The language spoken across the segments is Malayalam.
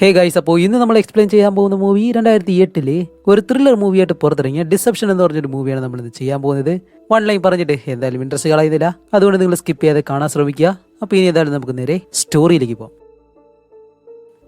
ഹേ ഗൈസ് അപ്പോൾ ഇന്ന് നമ്മൾ എക്സ്പ്ലെയിൻ ചെയ്യാൻ പോകുന്ന മൂവി രണ്ടായിരത്തി എട്ടിൽ ഒരു ത്രില്ലർ മൂവിയായിട്ട് പുറത്തിറങ്ങിയ ഡിസപ്ഷൻ എന്ന് പറഞ്ഞൊരു മൂവിയാണ് നമ്മൾ ഇന്ന് ചെയ്യാൻ പോകുന്നത്. വൺ ലൈൻ പറഞ്ഞിട്ട് എന്തായാലും ഇൻട്രസ്റ്റ് കളയുന്നില്ല അതുകൊണ്ട് നിങ്ങൾ സ്കിപ്പ് ചെയ്യാതെ കാണാൻ ശ്രമിക്കുക. അപ്പോൾ ഇനി എന്തായാലും നമുക്ക് നേരെ സ്റ്റോറിയിലേക്ക് പോകാം.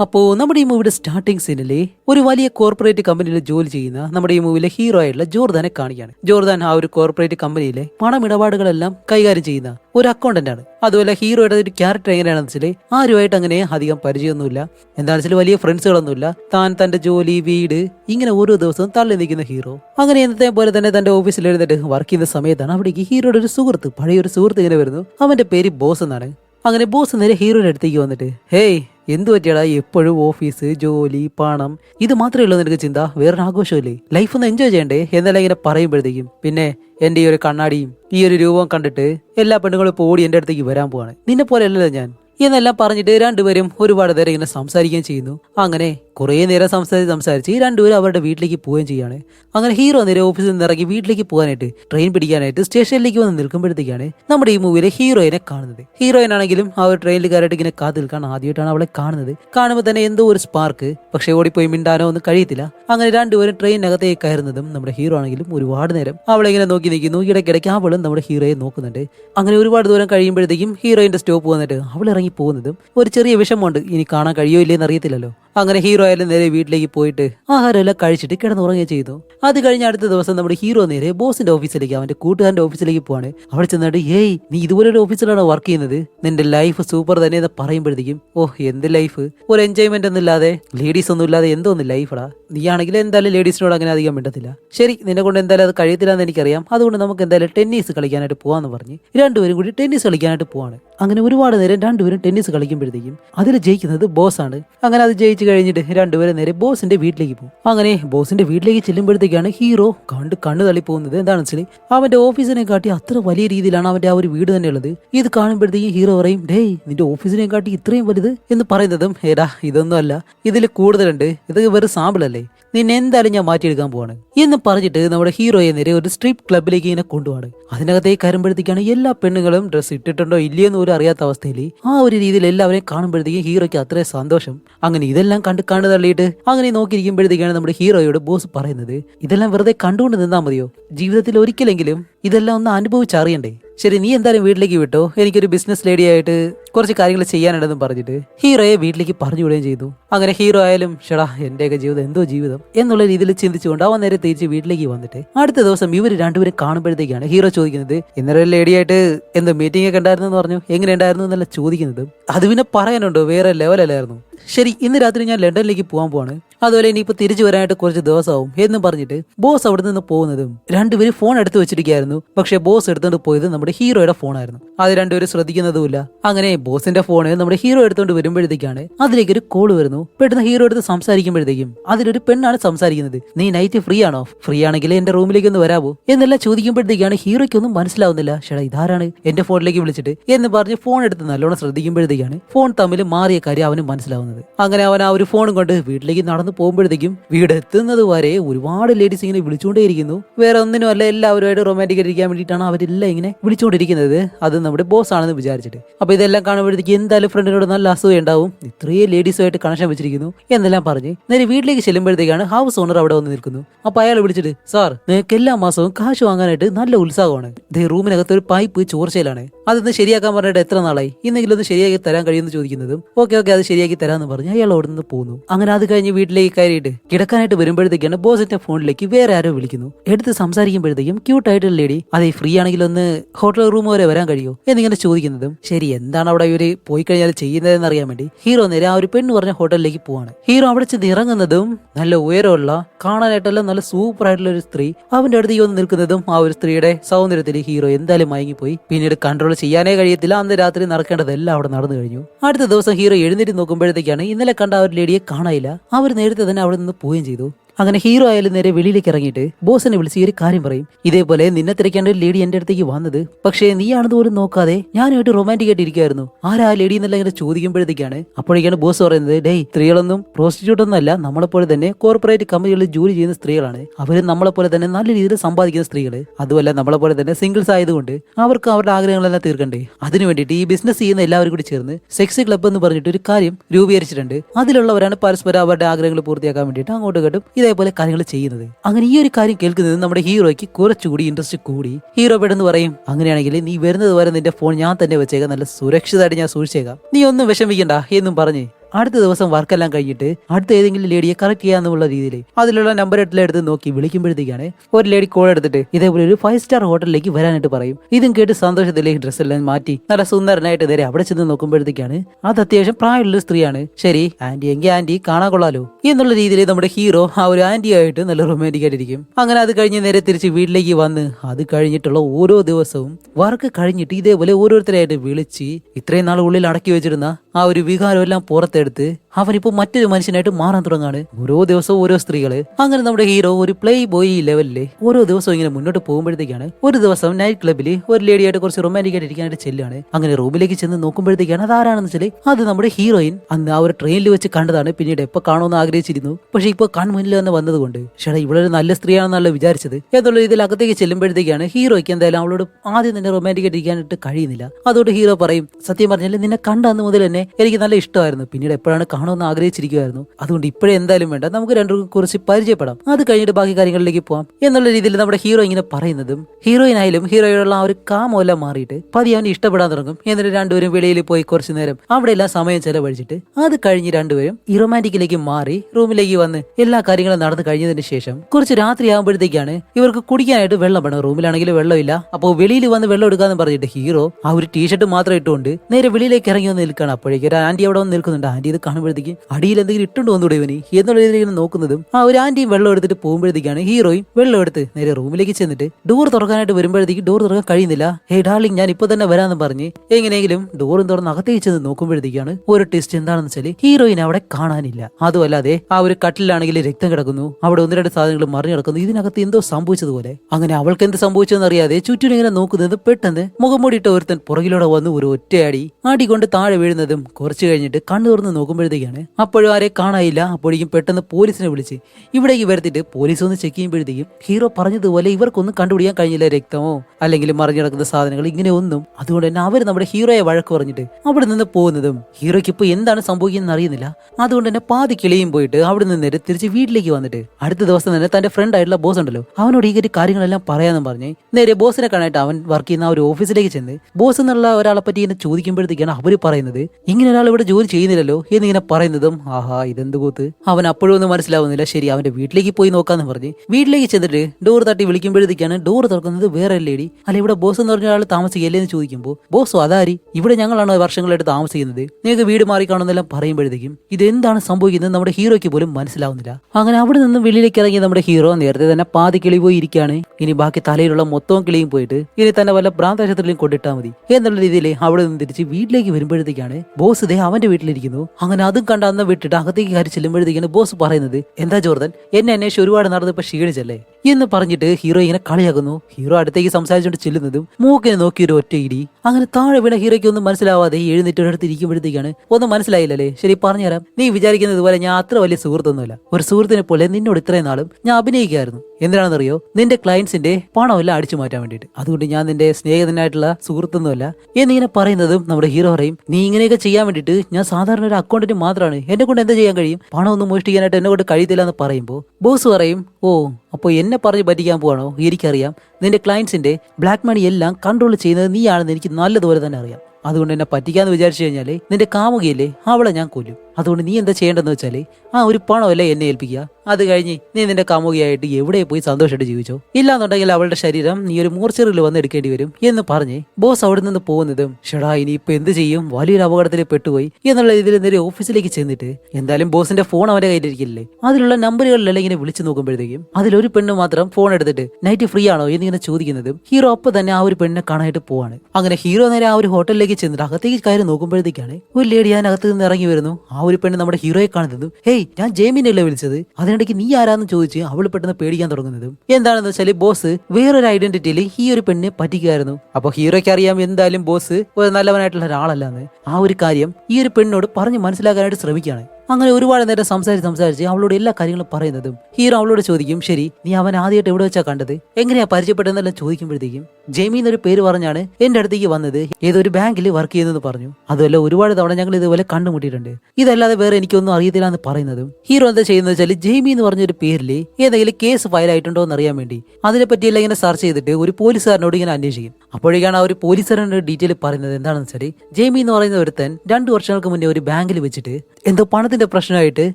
അപ്പോൾ നമ്മുടെ ഈ മൂവിയുടെ സ്റ്റാർട്ടിംഗ് സീനിലെ ഒരു വലിയ കോർപ്പറേറ്റ് കമ്പനിയിൽ ജോലി ചെയ്യുന്ന നമ്മുടെ ഈ മൂവിയിലെ ഹീറോ ആയിട്ടുള്ള ജോർദാനെ കാണിക്കുകയാണ്. ജോർദാൻ ആ ഒരു കോർപ്പറേറ്റ് കമ്പനിയിലെ പണമിടപാടുകളെല്ലാം കൈകാര്യം ചെയ്യുന്ന ഒരു അക്കൗണ്ടന്റ് ആണ്. അതുപോലെ ഹീറോയുടെ ഒരു ക്യാരക്ടർ എങ്ങനെയാണെന്ന് വെച്ചാൽ ആരുമായിട്ട് അങ്ങനെ അധികം പരിചയമൊന്നുമില്ല. എന്താണെന്ന് വെച്ചാൽ വലിയ ഫ്രണ്ട്സുകളൊന്നുമില്ല താൻ തന്റെ ജോലി വീട് ഇങ്ങനെ ഓരോ ദിവസവും തള്ളി നിൽക്കുന്ന ഹീറോ അങ്ങനെ എന്നത്തെ പോലെ തന്നെ തന്റെ ഓഫീസിൽ എഴുന്നിട്ട് വർക്ക് ചെയ്യുന്ന സമയത്താണ് അവിടേക്ക് ഹീറോയുടെ ഒരു സുഹൃത്ത് പഴയ ഒരു സുഹൃത്ത് ഇങ്ങനെ വരുന്നു. അവന്റെ പേര് ബോസ് എന്നാണ്. അങ്ങനെ ബോസ് നേരെ ഹീറോയുടെ അടുത്തേക്ക് വന്നിട്ട് ഹേയ് എന്തു പറ്റിയടാ? എപ്പോഴും ഓഫീസ് ജോലി പണം. ഇത് മാത്രമേ ഉള്ളൂ നിനക്ക് ചിന്ത. വേറൊരു ആഘോഷമില്ലേ? ലൈഫ് ഒന്ന് എൻജോയ് ചെയ്യണ്ടേ? എന്നെല്ലാം ഇങ്ങനെ പറയുമ്പോഴത്തേക്കും. പിന്നെ എന്റെ ഈ ഒരു കണ്ണാടിയും ഈ ഒരു രൂപം കണ്ടിട്ട് എല്ലാ പെണ്ണുങ്ങളും ഇപ്പോൾ ഓടി എന്റെ അടുത്തേക്ക് വരാൻ പോവാണ്. നിന്നെ പോലെ അല്ലല്ലോ ഞാൻ. എന്നെല്ലാം പറഞ്ഞിട്ട് രണ്ടുപേരും ഒരുപാട് നേരം ഇങ്ങനെ സംസാരിക്കുകയും ചെയ്യുന്നു. അങ്ങനെ കുറേ നേരം സംസാരിച്ച് സംസാരിച്ച് ഈ രണ്ടുപേരും അവരുടെ വീട്ടിലേക്ക് പോവുകയും ചെയ്യാണ്. അങ്ങനെ ഹീറോ നേരെ ഓഫീസിൽ നിന്ന് ഇറങ്ങി വീട്ടിലേക്ക് പോകാനായിട്ട് ട്രെയിൻ പിടിക്കാനായിട്ട് സ്റ്റേഷനിലേക്ക് വന്ന് നിൽക്കുമ്പോഴത്തേക്കാണ് നമ്മുടെ ഈ മൂവിയിലെ ഹീറോയിനെ കാണുന്നത്. ഹീറോയിൻ ആണെങ്കിലും ആ ഒരു ട്രെയിനിൽ കയറിയിട്ട് ഇങ്ങനെ കാത്തു നിൽക്കാൻ ആദ്യമായിട്ടാണ് അവളെ കാണുന്നത്. കാണുമ്പോൾ തന്നെ എന്തോ ഒരു സ്പാർക്ക് പക്ഷേ ഓടിപ്പോയി മിണ്ടാനോ ഒന്നും കഴിയത്തില്ല. അങ്ങനെ രണ്ടുപേരും ട്രെയിനകത്തേക്ക് കയറുന്നതും നമ്മുടെ ഹീറോ ആണെങ്കിലും ഒരുപാട് നേരം അവളെ ഇങ്ങനെ നോക്കി നിൽക്കുന്നു. ഇടയ്ക്കിടയ്ക്ക് അവളും നമ്മുടെ ഹീറോയെ നോക്കുന്നുണ്ട്. അങ്ങനെ ഒരുപാട് ദൂരം കഴിയുമ്പോഴത്തേക്കും ഹീറോയിന്റെ സ്റ്റോപ്പ് വന്നിട്ട് അവൾ ഇറങ്ങി പോകുന്നതും ഒരു ചെറിയ വിഷമമുണ്ട്. ഇനി കാണാൻ കഴിയോ ഇല്ലെന്ന് അറിയത്തില്ലല്ലോ. അങ്ങനെ ഹീറോ ആയാലും നേരെ വീട്ടിലേക്ക് പോയിട്ട് ആഹാരമെല്ലാം കഴിച്ചിട്ട് കിടന്നുറങ്ങുകയും ചെയ്തു. അത് കഴിഞ്ഞ അടുത്ത ദിവസം നമ്മുടെ ഹീറോ നേരെ ബോസിന്റെ ഓഫീസിലേക്ക് അവന്റെ കൂട്ടുകാരന്റെ ഓഫീസിലേക്ക് പോവാണ്. അവിടെ ചെന്നിട്ട് ഏയ് നീ ഇതുപോലെ ഒരു ഓഫീസിലാണ് വർക്ക് ചെയ്യുന്നത്? നിന്റെ ലൈഫ് സൂപ്പർ തന്നെ എന്ന് പറയുമ്പോഴത്തേക്കും ഓഹ് എന്ത് ലൈഫ് ഒരു എൻജോയ്മെന്റ് ഒന്നും ഇല്ലാതെ ലേഡീസ് ഒന്നും ഇല്ലാതെ എന്തോ ഒന്ന് ലൈഫടാ നീ ആണെങ്കിൽ എന്തായാലും ലേഡീസിനോട് അങ്ങനെ അധികം മിണ്ടത്തില്ല. ശരി നിന്നെ കൊണ്ട് എന്തായാലും അത് കഴിയത്തില്ല എന്ന് എനിക്കറിയാം. അതുകൊണ്ട് നമുക്ക് എന്തായാലും ടെന്നീസ് കളിക്കാനായിട്ട് പോവാന്ന് പറഞ്ഞ് രണ്ടുപേരും കൂടി ടെന്നീസ് കളിക്കാനായിട്ട് പോവാണ്. അങ്ങനെ ഒരുപാട് നേരം രണ്ടുപേരും ടെന്നീസ് കളിക്കുമ്പോഴത്തേക്കും അതിൽ ജയിക്കുന്നത് ബോസ് ആണ്. അങ്ങനെ അത് ജയിച്ചു കഴിഞ്ഞിട്ട് രണ്ടുപേരും നേരെ ബോസിന്റെ വീട്ടിലേക്ക് പോകും. അങ്ങനെ ബോസിന്റെ വീട്ടിലേക്ക് ചെല്ലുമ്പോഴത്തേക്കാണ് ഹീറോ കണ്ട് കണ്ണു തള്ളി പോകുന്നത്. എന്താണെന്ന് വെച്ചാൽ അവന്റെ ഓഫീസിനെ കാട്ടി അത്ര വലിയ രീതിയിലാണ് അവന്റെ ആ ഒരു വീട് തന്നെ ഉള്ളത്. ഇത് കാണുമ്പോഴത്തേക്കും ഹീറോ പറയും ഡേയ് നിന്റെ ഓഫീസിനെ കാട്ടി ഇത്രയും വലുത്? എന്ന് പറയുന്നതും ഏടാ ഇതൊന്നും അല്ല ഇതിൽ കൂടുതലുണ്ട്. ഇതൊക്കെ വെറും സാമ്പിൾ അല്ലേ നിന്നെ എന്തായാലും ഞാൻ മാറ്റിയെടുക്കാൻ പോവാണ്. എന്ന് പറഞ്ഞിട്ട് നമ്മുടെ ഹീറോയെ നേരെ ഒരു സ്ട്രീറ്റ് ക്ലബിലേക്ക് ഇങ്ങനെ കൊണ്ടുപോവാണ്. അതിനകത്തേക്ക് കയറുമ്പോഴത്തേക്കാണ് എല്ലാ പെണ്ണുങ്ങളും ഡ്രസ്സ് ഇട്ടിട്ടുണ്ടോ ഇല്ലയെന്ന് ഒരു അറിയാത്ത അവസ്ഥയിൽ ആ ഒരു രീതിയിൽ എല്ലാവരെയും കാണുമ്പോഴത്തേക്കും ഹീറോയ്ക്ക് അത്രയും സന്തോഷം. അങ്ങനെ ഇതെല്ലാം കണ്ട് കണ്ടു തള്ളിയിട്ട് അങ്ങനെ നോക്കിയിരിക്കുമ്പോഴത്തേക്കാണ് നമ്മുടെ ഹീറോയോട് ബോസ് പറയുന്നത്. ഇതെല്ലാം വെറുതെ കണ്ടുകൊണ്ട് നിന്നാൽ മതിയോ? ജീവിതത്തിൽ ഒരിക്കലെങ്കിലും ഇതെല്ലാം ഒന്ന് അനുഭവിച്ചറിയണ്ടേ? ശരി നീ എന്തായാലും വീട്ടിലേക്ക് വിട്ടോ? എനിക്കൊരു ബിസിനസ് ലേഡി ആയിട്ട് കുറച്ച് കാര്യങ്ങൾ ചെയ്യാനുണ്ടെന്ന് പറഞ്ഞിട്ട് ഹീറോയെ വീട്ടിലേക്ക് പറഞ്ഞു വിടുകയും ചെയ്തു. അങ്ങനെ ഹീറോ ആയാലും ഷടാ എന്റെയൊക്കെ ജീവിതം എന്തോ ജീവിതം എന്നുള്ള രീതിയിൽ ചിന്തിച്ചുകൊണ്ട് അവൻ നേരെ തിരിച്ച് വീട്ടിലേക്ക് വന്നിട്ട് അടുത്ത ദിവസം ഇവർ രണ്ടുപേരും കാണുമ്പോഴത്തേക്കാണ് ഹീറോ ചോദിക്കുന്നത് ഇന്നലെ ഒരു ലേഡിയായിട്ട് എന്തോ മീറ്റിംഗ് ഒക്കെ ഉണ്ടായിരുന്നു എന്ന് പറഞ്ഞു. എങ്ങനെ ഉണ്ടായിരുന്നു എന്നല്ല ചോദിക്കുന്നത്. അത് പിന്നെ പറയാനുണ്ടോ? വേറെ ലെവലല്ലായിരുന്നു ശരി ഇന്ന് രാത്രി ഞാൻ ലണ്ടനിലേക്ക് പോകാൻ പോവാണ്. അതുപോലെ ഇനിയിപ്പോ തിരിച്ചു വരാനായിട്ട് കുറച്ച് ദിവസമാവും എന്നും പറഞ്ഞിട്ട് ബോസ് അവിടെ നിന്ന് പോകുന്നതും രണ്ടുപേരും ഫോൺ എടുത്തു വെച്ചിരിക്കുകയായിരുന്നു. പക്ഷെ ബോസ് എടുത്തുകൊണ്ട് പോയത് നമ്മുടെ ഹീറോയുടെ ഫോണായിരുന്നു അത് രണ്ടുപേരും ശ്രദ്ധിക്കുന്നതുമില്ല. അങ്ങനെ ബോസിന്റെ ഫോണ് നമ്മുടെ ഹീറോ എടുത്തുകൊണ്ട് വരുമ്പോഴത്തേക്കാണ് അതിലേക്ക് ഒരു കോൾ വരുന്നു. പെട്ടെന്ന് ഹീറോ എടുത്ത് സംസാരിക്കുമ്പോഴത്തേക്കും അതിലൊരു പെണ്ണാണ് സംസാരിക്കുന്നത്. നീ നൈറ്റ് ഫ്രീ ആണോ? ഫ്രീ ആണെങ്കിൽ എന്റെ റൂമിലേക്ക് ഒന്ന് വരാവോ? എന്നെല്ലാം ചോദിക്കുമ്പോഴത്തേക്കാണ് ഹീറോയ്ക്കൊന്നും മനസ്സിലാവുന്നില്ല. ഷടാ ഇതാരാണ്? എന്റെ ഫോണിലേക്ക് വിളിച്ചിട്ട് എന്ന് പറഞ്ഞ് ഫോൺ എടുത്ത് നല്ലോണം ശ്രദ്ധിക്കുമ്പോഴത്തേക്കാണ് ഫോൺ തമ്മിൽ മാറിയ കാര്യം അവന് മനസ്സിലാവുന്നത്. അങ്ങനെ അവൻ ആ ഒരു ഫോണും കൊണ്ട് വീട്ടിലേക്ക് നടന്നു പോകുമ്പോഴത്തേക്കും വീട് എത്തുന്നത് വരെ ഒരുപാട് ലേഡീസ് ഇങ്ങനെ വിളിച്ചുകൊണ്ടേയിരിക്കുന്നു. വേറെ ഒന്നിനും അല്ല എല്ലാവരുമായിട്ട് റൊമാന്റിക് ആയിരിക്കാൻ വേണ്ടിയിട്ടാണ് അവരെല്ലാം ഇങ്ങനെ വിളിച്ചുകൊണ്ടിരിക്കുന്നത്. അത് നമ്മുടെ ബോസ് ആണെന്ന് വിചാരിച്ചിട്ട്. അപ്പൊ ഇതെല്ലാം കാണുമ്പോഴത്തേക്ക് എന്തായാലും ഫ്രണ്ടിനോട് നല്ല അസൂയ ഉണ്ടാവും. ഇത്രയും ലേഡീസുമായിട്ട് കണക്ഷൻ വെച്ചിരിക്കുന്നു. എന്നെല്ലാം പറഞ്ഞ് നേരെ വീട്ടിലേക്ക് ചെല്ലുമ്പോഴത്തേക്കാണ് ഹൗസ് ഓണർ അവിടെ വന്ന് നിൽക്കുന്നു. അപ്പൊ അയാൾ വിളിച്ചിട്ട് സാർ നിങ്ങൾക്ക് എല്ലാ മാസവും കാശ് വാങ്ങാനായിട്ട് നല്ല ഉത്സാഹമാണ്. ദേ റൂമിനകത്ത് ഒരു പൈപ്പ് ചോർച്ചയിലാണ്. അതൊന്ന് ശരിയാക്കാൻ പറഞ്ഞിട്ട് എത്ര നാളായി? ഇന്നെങ്കിലും ഒന്ന് ശരിയാക്കി തരാൻ കഴിയുമെന്ന് ചോദിക്കുന്നതും ഓക്കെ ഓക്കെ അത് ശരിയാക്കി തരാമെന്ന് പറഞ്ഞ് അയാൾ അവിടെ നിന്ന് പോകുന്നു അങ്ങനെ അത് കഴിഞ്ഞ് വീട്ടിലേക്ക് കയറിയിട്ട് കിടക്കാനായിട്ട് വരുമ്പോഴത്തേക്കാണ് ബോസിന്റെ ഫോണിലേക്ക് വേറെ ആരോ വിളിക്കുന്നു. എടുത്ത് സംസാരിക്കുമ്പോഴത്തേക്കും ക്യൂട്ട് ആയിട്ടുള്ള ലേഡി അതെ ഫ്രീ ആണെങ്കിൽ ഒന്ന് ഹോട്ടൽ റൂം വരെ വരാൻ കഴിയുമോ എന്നിങ്ങനെ ചോദിക്കുന്നതും ശരി എന്താണ് അവിടെ ഇവർ പോയി കഴിഞ്ഞാൽ ചെയ്യുന്നതെന്ന് അറിയാൻ വേണ്ടി? ഹീറോ നേരെ ആ ഒരു പെണ്ണ് പറഞ്ഞ ഹോട്ടലിലേക്ക് പോവാണ്. ഹീറോ അവിടെ ചെന്ന് ഇറങ്ങുന്നതും നല്ല ഉയരമുള്ള കാണാനായിട്ടെല്ലാം നല്ല സൂപ്പർ ആയിട്ടുള്ള ഒരു സ്ത്രീ അവന്റെ അടുത്ത് വന്ന് നിൽക്കുന്നതും ആ ഒരു സ്ത്രീയുടെ സൗന്ദര്യത്തിൽ ഹീറോ എന്തായാലും മയങ്ങിപ്പോയി. പിന്നീട് കൺട്രോൾ ചെയ്യാനേ കഴിയത്തില്ല. അന്ന് രാത്രി നടക്കേണ്ടതെല്ലാം അവിടെ നടന്നു കഴിഞ്ഞു. അടുത്ത ദിവസം ഹീറോ എഴുന്നേറ്റ് നോക്കുമ്പോഴത്തേക്കാണ് ഇന്നലെ കണ്ട ആ ഒരു ലേഡിയെ കാണാനില്ല. അവർ നേരത്തെ തന്നെ അവിടെ നിന്ന് പോവുകയും ചെയ്തു. അങ്ങനെ ഹീറോ ആയാലും നേരെ വെളിയിലേക്ക് ഇറങ്ങിയിട്ട് ബോസിനെ വിളിച്ച് ഒരു കാര്യം പറയും. ഇതേപോലെ നിന്നെ തിരക്കേണ്ട ഒരു ലേഡി എന്റെ അടുത്തേക്ക് വന്നത്. പക്ഷേ നീയാണെന്ന് പോലും നോക്കാതെ ഞാനായിട്ട് റൊമാന്റിക് ആയിട്ട് ഇരിക്കുമായിരുന്നു ആരാ ലേഡി എന്നല്ല ഇങ്ങനെ ചോദിക്കുമ്പോഴത്തേക്കാണ്. അപ്പോഴേക്കാണ് ബോസ് പറയുന്നത് ഡേയ് സ്ത്രീകളൊന്നും പ്രോസ്റ്റിറ്റ്യൂട്ട് ഒന്നല്ല നമ്മളെപ്പോലെ തന്നെ കോർപ്പറേറ്റ് കമ്പനികളിൽ ജോലി ചെയ്യുന്ന സ്ത്രീകളാണ്. അവർ നമ്മളെപ്പോലെ തന്നെ നല്ല രീതിയിൽ സമ്പാദിക്കുന്ന സ്ത്രീകൾ അതുമല്ല നമ്മളെപ്പോലെ തന്നെ സിംഗിൾസ് ആയതുകൊണ്ട് അവർക്ക് അവരുടെ ആഗ്രഹങ്ങളെല്ലാം തീർക്കണ്ടേ? അതിനു വേണ്ടിയിട്ട് ഈ ബിസിനസ് ചെയ്യുന്ന എല്ലാവരും കൂടി ചേർന്ന് സെക്സ് ക്ലബ്ബ് എന്ന് പറഞ്ഞിട്ട് ഒരു കാര്യം രൂപീകരിച്ചിട്ടുണ്ട്. അതിലുള്ളവരാണ് പരസ്പരം അവരുടെ ആഗ്രഹങ്ങൾ പൂർത്തിയാക്കാൻ വേണ്ടിയിട്ട് അങ്ങോട്ടും ഇങ്ങോട്ടും ഇതേപോലെ കാര്യങ്ങൾ ചെയ്യുന്നത്. അങ്ങനെ ഈ ഒരു കാര്യം കേൾക്കുന്നത് നമ്മുടെ ഹീറോയ്ക്ക് കുറച്ചുകൂടി ഇൻട്രസ്റ്റ് കൂടി. ഹീറോ പെട്ടെന്ന് പറയും അങ്ങനെയാണെങ്കിൽ നീ വരുന്നത് വരെ നിന്റെ ഫോൺ ഞാൻ തന്നെ വെച്ചേക്കാം. നല്ല സുരക്ഷിതമായിട്ട് ഞാൻ സൂക്ഷിച്ചേക്കാം. നീ ഒന്നും വിഷമിക്കണ്ട എന്നും പറഞ്ഞ് അടുത്ത ദിവസം വർക്കെല്ലാം കഴിഞ്ഞിട്ട് അടുത്ത ഏതെങ്കിലും ലേഡിയെ കറക്റ്റ് ചെയ്യാന്നുള്ള രീതിയിൽ അതിലുള്ള നമ്പർ എട്ടിലെടുത്ത് നോക്കി വിളിക്കുമ്പോഴത്തേക്കാണ് ഒരു ലേഡി കോൾ എടുത്തിട്ട് ഇതേപോലെ ഒരു ഫൈവ് സ്റ്റാർ ഹോട്ടലിലേക്ക് വരാനായിട്ട് പറയും. ഇതും കേട്ട് സന്തോഷത്തിലേക്ക് ഡ്രസ്സ് എല്ലാം മാറ്റി നല്ല സുന്ദരനായിട്ട് നേരെ അവിടെ ചെന്ന് നോക്കുമ്പോഴത്തേക്കാണ് അത് അത്യാവശ്യം പ്രായമുള്ള സ്ത്രീയാണ്. ശരി ആന്റി എങ്കിൽ ആന്റി കാണാൻ കൊള്ളാലോ. എന്നുള്ള രീതിയിൽ നമ്മുടെ ഹീറോ ആ ഒരു ആന്റി ആയിട്ട് നല്ല റൊമാന്റിക് ആയിട്ടിരിക്കും അങ്ങനെ അത് കഴിഞ്ഞ് നേരെ തിരിച്ച് വീട്ടിലേക്ക് വന്ന് അത് കഴിഞ്ഞിട്ടുള്ള ഓരോ ദിവസവും വർക്ക് കഴിഞ്ഞിട്ട് ഇതേപോലെ ഓരോരുത്തരായിട്ട് വിളിച്ച് ഇത്രയും നാൾ ഉള്ളിൽ അടക്കി വെച്ചിരുന്ന ആ ഒരു വികാരം എല്ലാം പുറത്തെടുത്ത് suerte അവനിപ്പോ മറ്റൊരു മനുഷ്യനായിട്ട് മാറാൻ തുടങ്ങാണ്. ഓരോ ദിവസവും ഓരോ സ്ത്രീകൾ. അങ്ങനെ നമ്മുടെ ഹീറോ ഒരു പ്ലേ ബോയ് ലെവലിൽ ഓരോ ദിവസവും ഇങ്ങനെ മുന്നോട്ട് പോകുമ്പോഴത്തേക്കാണ് ഒരു ദിവസം നൈറ്റ് ക്ലബിൽ ഒരു ലേഡിയായിട്ട് കുറച്ച് റൊമാന്റിക് ആയിട്ട് ഇരിക്കാനായിട്ട് ചെല്ലാണ് അങ്ങനെ റൂമിലേക്ക് ചെന്ന് നോക്കുമ്പോഴത്തേക്കാണ് അത് ആരാണെന്ന് വെച്ചാൽ അത് നമ്മുടെ ഹീറോയിൻ അന്ന് ആ ഒരു ട്രെയിനിൽ വെച്ച് കണ്ടതാണ് പിന്നീട് എപ്പോ കാണുമെന്ന് ആഗ്രഹിച്ചിരുന്നു. പക്ഷെ ഇപ്പൊ കൺമുന്നിൽ തന്നെ വന്നതുകൊണ്ട് ചേട്ടാ ഒരു നല്ല സ്ത്രീയാണെന്നല്ല വിചാരിച്ചത്? എന്നുള്ള രീതിയിൽ അകത്തേക്ക് ചെല്ലുമ്പോഴത്തേക്കാണ് ഹീറോയ്ക്ക് എന്തായാലും അവളോട് ആദ്യം തന്നെ റൊമാന്റിക് ആയിട്ട് ഇരിക്കാനായിട്ട് കഴിയുന്നില്ല. അതുകൊണ്ട് ഹീറോ പറയും സത്യം പറഞ്ഞാൽ നിന്നെ കണ്ട അന്ന് മുതൽ തന്നെ എനിക്ക് നല്ല ഇഷ്ടമായിരുന്നു. പിന്നീട് എപ്പോഴാണ് കാണുമെന്ന് ആഗ്രഹിച്ചിരിക്കുമായിരുന്നു അതുകൊണ്ട് ഇപ്പോഴേ എന്തായാലും വേണ്ട. നമുക്ക് രണ്ടുപേർക്കും കുറിച്ച് പരിചയപ്പെടാം. അത് കഴിഞ്ഞിട്ട് ബാക്കി കാര്യങ്ങളിലേക്ക് പോവാം. എന്നുള്ള രീതിയിൽ നമ്മുടെ ഹീറോ ഇങ്ങനെ പറയുന്നതും ഹീറോയിൻ ആയാലും ഹീറോയോടുള്ള ആ ഒരു കാമെല്ലാം മാറിയിട്ട് പതി അവനെ ഇഷ്ടപ്പെടാൻ തുടങ്ങും. എന്നിട്ട് രണ്ടുപേരും വെളിയിൽ പോയി കുറച്ചു നേരം അവിടെ എല്ലാം സമയം ചെലവഴിച്ചിട്ട് അത് കഴിഞ്ഞ് രണ്ടുപേരും ഈ റൊമാന്റിക്കിലേക്ക് മാറി റൂമിലേക്ക് വന്ന് എല്ലാ കാര്യങ്ങളും നടന്നു കഴിഞ്ഞതിന് ശേഷം കുറച്ച് രാത്രി ആകുമ്പോഴത്തേക്കാണ് ഇവർക്ക് കുടിക്കാനായിട്ട് വെള്ളം വേണം. റൂമിലാണെങ്കിൽ വെള്ളമില്ല അപ്പോൾ വെളിയിൽ വന്ന് വെള്ളം എടുക്കാന്ന് പറഞ്ഞിട്ട് ഹീറോ ആ ഒരു ടീഷർട്ട് മാത്രം ഇട്ടുകൊണ്ട് നേരെ വെളിയിലേക്ക് ഇറങ്ങി വന്ന് നിൽക്കുകയാണ്. അപ്പോഴേക്കും ആന്റി അവിടെ വന്ന് നിൽക്കുന്നുണ്ട്. ആന്റി ഇത് കാണുമ്പോഴത്തേക്ക് അടിയിൽ എന്തെങ്കിലും ഇട്ടുകൊണ്ട് വന്നൂടെ ഇവന്? എന്നുള്ള രീതിയിൽ നോക്കുന്നതും ആ ഒരു ആന്റിയും വെള്ളം എടുത്തിട്ട് പോകുമ്പോഴത്തേക്കാണ് ഹീറോയും വെള്ളം എടുത്ത് നേരെ റൂമിലേക്ക് ചെന്നിട്ട് ഡോർ തുറക്കാനായിട്ട് വരുമ്പോഴത്തേക്ക് ഡോർ തുറക്കാൻ കഴിയുന്നില്ല. ഹേ ഡാർലിംഗ് ഞാൻ ഇപ്പൊ തന്നെ വരാന്ന് പറഞ്ഞ് എങ്ങനെയെങ്കിലും ഡോറും തുറന്ന് അകത്തേക്ക് ചെന്ന് നോക്കുമ്പോഴത്തേക്കാണ് ഒരു ടെസ്റ്റ് എന്താണെന്ന് വെച്ചാൽ ഹീറോയിനെ അവിടെ കാണാനില്ല. അതുമല്ലാതെ ആ ഒരു കട്ടിലാണെങ്കിൽ രക്തം കിടക്കുന്നു. അവിടെ ഒന്ന് രണ്ട് സാധനങ്ങൾ മറിഞ്ഞു കിടക്കുന്നു. ഇതിനകത്ത് എന്തോ സംഭവിച്ചതുപോലെ. അങ്ങനെ അവൾക്ക് എന്ത് സംഭവിച്ചതെന്ന് അറിയാതെ ചുറ്റും ഇങ്ങനെ നോക്കുന്നത് പെട്ടെന്ന് മുഖംമൂടിയിട്ട് ഒരുത്തൻ പുറകിലൂടെ വന്ന് ഒരു ഒറ്റയാടി ആടി കൊണ്ട് താഴെ വീഴുന്നതും കുറച്ചു കഴിഞ്ഞിട്ട് കണ്ണു തുറന്ന് നോക്കുമ്പോഴത്തേക്കാണ് അപ്പോഴും ആരെ കാണാനില്ല. അപ്പോഴേക്കും പെട്ടെന്ന് പോലീസിനെ വിളിച്ച് ഇവിടേക്ക് വരുത്തിട്ട് പോലീസ് ഒന്ന് ചെക്ക് ചെയ്യുമ്പോഴത്തേക്കും ഹീറോ പറഞ്ഞതുപോലെ ഇവർക്കൊന്നും കണ്ടുപിടിക്കാൻ കഴിഞ്ഞില്ല രക്തമോ? അല്ലെങ്കിൽ മറിഞ്ഞു കിടക്കുന്ന സാധനങ്ങൾ ഇങ്ങനെ ഒന്നും? അതുകൊണ്ട് തന്നെ അവർ നമ്മുടെ ഹീറോയെ വഴക്ക് പറഞ്ഞിട്ട് അവിടെ നിന്ന് പോകുന്നതും ഹീറോയ്ക്ക് ഇപ്പൊ എന്താണ് സംഭവിക്കുന്നത് അറിയുന്നില്ല. അതുകൊണ്ട് തന്നെ പാതി കിളിയും പോയിട്ട് അവിടെ നിന്ന് നേരെ തിരിച്ച് വീട്ടിലേക്ക് വന്നിട്ട് അടുത്ത ദിവസം തന്നെ തന്റെ ഫ്രണ്ട് ആയിട്ടുള്ള ബോസ് ഉണ്ടല്ലോ അവനോട് ഈ കാര്യങ്ങളെല്ലാം പറയാമെന്ന് പറഞ്ഞ് നേരെ ബോസിനെ കാണാനായിട്ട് അവൻ വർക്ക് ചെയ്യുന്ന ഒരു ഓഫീസിലേക്ക് ചെന്ന് ബോസ് എന്നുള്ള ഒരാളെ പറ്റി ഇങ്ങനെ ചോദിക്കുമ്പോഴത്തേക്കാണ് അവർ പറയുന്നത് ഇങ്ങനെ ഒരാൾ ഇവിടെ ജോലി ചെയ്യുന്നില്ലല്ലോ എന്നിങ്ങനെ പറയുന്നതും ആഹാ ഇതെന്ത് കൂത്ത്? അവൻ അപ്പോഴും ഒന്നും മനസ്സിലാവുന്നില്ല. ശരി അവന്റെ വീട്ടിലേക്ക് പോയി നോക്കാന്ന് പറഞ്ഞ് വീട്ടിലേക്ക് ചെന്നിട്ട് ഡോർ തട്ടി വിളിക്കുമ്പോഴത്തേക്കാണ് ഡോർ തുറക്കുന്നത് വേറെ ലേഡി അല്ല ഇവിടെ ബോസ് എന്ന് പറഞ്ഞ ഒരാൾ താമസിക്കല്ലേ എന്ന് ചോദിക്കുമ്പോൾ ബോസോ അതാരി? ഇവിടെ ഞങ്ങളാണ് വർഷങ്ങളായിട്ട് താമസിക്കുന്നത്? നിങ്ങൾക്ക് വീട് മാറി കാണുന്നെല്ലാം പറയുമ്പോഴത്തേക്കും ഇത് എന്താണ് സംഭവിക്കുന്നത് നമ്മുടെ ഹീറോയ്ക്ക് പോലും മനസ്സിലാവുന്നില്ല. അങ്ങനെ അവിടെ നിന്നും വെളിയിലേക്ക് ഇറങ്ങിയ നമ്മുടെ ഹീറോ നേരത്തെ തന്നെ പാതി കിളി പോയി ഇരിക്കുകയാണ് ഇനി ബാക്കി തലയിലുള്ള മൊത്തവും കിളിയും പോയിട്ട് ഇനി തന്നെ വല്ല ഭ്രാന്താശുപത്രിയിലും കൊണ്ടിട്ടാൽ മതി. എന്നുള്ള രീതിയിൽ അവിടെ നിന്ന് തിരിച്ച് വീട്ടിലേക്ക് വരുമ്പോഴത്തേക്കാണ് ബോസ് ഇതേ അവന്റെ വീട്ടിലിരിക്കുന്നു. അങ്ങനെ അതും കണ്ട അന്ന് വിട്ടിട്ട് അകത്തേക്ക് കയറി ചെല്ലുമ്പോഴത്തേക്കാണ് ബോസ് പറയുന്നത് എന്താ ജോർദൻ? എന്നെ അന്വേഷിച്ച് ഒരുപാട് നടന്ന് ഇപ്പൊ ക്ഷീണിച്ചല്ലേ? എന്ന് പറഞ്ഞിട്ട് ഹീറോ ഇങ്ങനെ കളിയാക്കുന്നു. ഹീറോ അടുത്തേക്ക് സംസാരിച്ചുകൊണ്ട് ചെല്ലുന്നതും മൂക്കിനെ നോക്കി ഒരു ഒറ്റ ഇടി. അങ്ങനെ താഴെ വീണ ഹീറോയ്ക്ക് ഒന്നും മനസ്സിലാവാതെ എഴുന്നേറ്റ് ഒരിടത്ത് ഇരിക്കുമ്പോഴത്തേക്കാണ് ഒന്നും മനസ്സിലായില്ലേ ശരി പറഞ്ഞുതരാം. നീ വിചാരിക്കുന്നത് പോലെ ഞാൻ അത്ര വലിയ സുഹൃത്തൊന്നുമില്ല. ഒരു സുഹൃത്തിനെ പോലെ നിന്നോട് ഇത്രയും നാളും ഞാൻ അഭിനയിക്കായിരുന്നു. എന്തിനാണെന്നറിയോ? നിന്റെ ക്ലയൻസിന്റെ പണമെല്ലാം അടിച്ചു മാറ്റാൻ വേണ്ടിയിട്ട്. അതുകൊണ്ട് ഞാൻ നിന്റെ സ്നേഹിതനായിട്ടുള്ള സുഹൃത്തൊന്നുമല്ല. എന്നിങ്ങനെ പറയുന്നതും നമ്മുടെ ഹീറോ പറയും നീ ഇങ്ങനെയൊക്കെ ചെയ്യാൻ വേണ്ടിയിട്ട് ഞാൻ സാധാരണ ഒരു അക്കൗണ്ടന്റ് മാത്രമാണ് എന്നെ കൊണ്ട് എന്താ ചെയ്യാൻ കഴിയും? പണം ഒന്നും മോഷ്ടിക്കാനായിട്ട് എന്നെ കൊണ്ട് കഴിയത്തില്ല എന്ന് പറയുമ്പോൾ ബോസ് പറയും ഓ അപ്പോൾ എന്നെ പറഞ്ഞ് പറ്റിക്കാൻ പോവാണോ? എനിക്കറിയാം. നിന്റെ ക്ലയൻസിന്റെ ബ്ലാക്ക് മണി എല്ലാം കൺട്രോൾ ചെയ്യുന്നത് നീയാണെന്ന് എനിക്ക് നല്ലതുപോലെ തന്നെ അറിയാം. അതുകൊണ്ട് എന്നെ പറ്റിക്കാന്ന് വിചാരിച്ചു കഴിഞ്ഞാൽ നിന്റെ കാമുകയില്ലേ? അവളെ ഞാൻ കൊല്ലും. അതുകൊണ്ട് നീ എന്താ ചെയ്യേണ്ടതെന്ന് വെച്ചാൽ ആ ഒരു പണമല്ലേ എന്നെ ഏൽപ്പിക്കുക. അത് കഴിഞ്ഞ് നീ നിന്റെ കാമുകിയായിട്ട് എവിടെ പോയി സന്തോഷമായിട്ട് ജീവിച്ചോ? ഇല്ലാന്നുണ്ടെങ്കിൽ അവളുടെ ശരീരം നീ ഒരു മൂർച്ചറിൽ വന്ന് എടുക്കേണ്ടി വരും എന്ന് പറഞ്ഞ് ബോസ് അവിടെ നിന്ന് പോകുന്നതും ഷെടാ ഇനി ഇപ്പൊ എന്ത് ചെയ്യും? വലിയൊരു അപകടത്തിൽ പെട്ടുപോയി എന്നുള്ള രീതിയിൽ നേരെ ഓഫീസിലേക്ക് ചെന്നിട്ട് എന്തായാലും ബോസിന്റെ ഫോൺ അവന്റെ കയ്യിലിരിക്കില്ലേ? അതിലുള്ള നമ്പറുകളിലെല്ലാം ഇങ്ങനെ വിളിച്ചു നോക്കുമ്പോഴത്തേക്കും അതിലൊരു പെണ്ണ് മാത്രം ഫോൺ എടുത്തിട്ട് നൈറ്റ് ഫ്രീ ആണോ? എന്നിങ്ങനെ ചോദിക്കുന്നതും ഹീറോ അപ്പൊ തന്നെ ആ ഒരു പെണ്ണിനെ കാണാനായിട്ട് പോവാണ്. അങ്ങനെ ഹീറോ നേരെ ആ ഒരു ഹോട്ടലിലേക്ക് ചെന്നിട്ട് അകത്തേക്ക് കയറി നോക്കുമ്പോഴത്തേക്കാണ് ഒരു ലേഡി അതിനകത്ത് നിന്ന് ഇറങ്ങി വരുന്നു. ആ ഒരു പെണ്ണ് നമ്മുടെ ഹീറോയെ കാണുന്നതും ഹേയ് ഞാൻ ജെയിമിനല്ലേ വിളിച്ചത്? അതിനിടയ്ക്ക് നീ ആരാന്ന് ചോദിച്ച് അവൾ പെട്ടെന്ന് പേടിക്കാൻ തുടങ്ങുന്നതും. എന്താണെന്ന് വെച്ചാൽ ബോസ് വേറൊരു ഐഡന്റിറ്റിയിൽ ഈ ഒരു പെണ്ണിനെ പറ്റിക്കായിരുന്നു അപ്പൊ ഹീറോയ്ക്ക് അറിയാം എന്തായാലും ബോസ് ഒരു നല്ലവനായിട്ടുള്ള ഒരാളല്ലാന്ന്. ആ ഒരു കാര്യം ഈ ഒരു പെണ്ണിനോട് പറഞ്ഞ് മനസ്സിലാക്കാനായിട്ട് ശ്രമിക്കുകയാണ്. അങ്ങനെ ഒരുപാട് നേരം സംസാരിച്ച് സംസാരിച്ച് അവളോട് എല്ലാ കാര്യങ്ങളും പറയുന്നതും ഹീറോ അവളോട് ചോദിക്കും ശരി നീ അവൻ ആദ്യമായിട്ട് എവിടെ വെച്ചാ കണ്ടത്? എങ്ങനെയാ പരിചയപ്പെട്ടതെന്നെല്ലാം ചോദിക്കുമ്പോഴത്തേക്കും ജെമി എന്നൊരു പേര് പറഞ്ഞാണ് എന്റെ അടുത്തേക്ക് വന്നത്. ഏതൊരു ബാങ്കിൽ വർക്ക് ചെയ്യുന്നെന്ന് പറഞ്ഞു. അതുമല്ല ഒരുപാട് തവണ ഞങ്ങൾ ഇതുപോലെ കണ്ടുമുട്ടിയിട്ടുണ്ട്. ഇതല്ലാതെ വേറെ എനിക്കൊന്നും അറിയത്തില്ല എന്ന് പറയുന്നതും ഹീറോ എന്താ ചെയ്യുന്നത് വെച്ചാൽ ജെയ്മി എന്ന് പറഞ്ഞൊരു പേരിൽ ഏതെങ്കിലും കേസ് ഫയൽ ആയിട്ടുണ്ടോ എന്ന് അറിയാൻ വേണ്ടി അതിനെപ്പറ്റിയെല്ലാം ഇങ്ങനെ സെർച്ച് ചെയ്തിട്ട് ഒരു പോലീസുകാരനോട് ഇങ്ങനെ അന്വേഷിക്കും. അപ്പോഴേക്കാണ് ആ ഒരു പോലീസുകാരന്റെ ഡീറ്റെയിൽ പറയുന്നത് എന്താണെന്ന് വെച്ചാൽ ജെയ്മി എന്ന് പറയുന്ന ഒരുത്തൻ രണ്ടു വർഷങ്ങൾക്ക് മുന്നേ ഒരു ബാങ്കിൽ വെച്ചിട്ട് എന്തോ പണത്തിന്റെ പ്രശ്നമായിട്ട്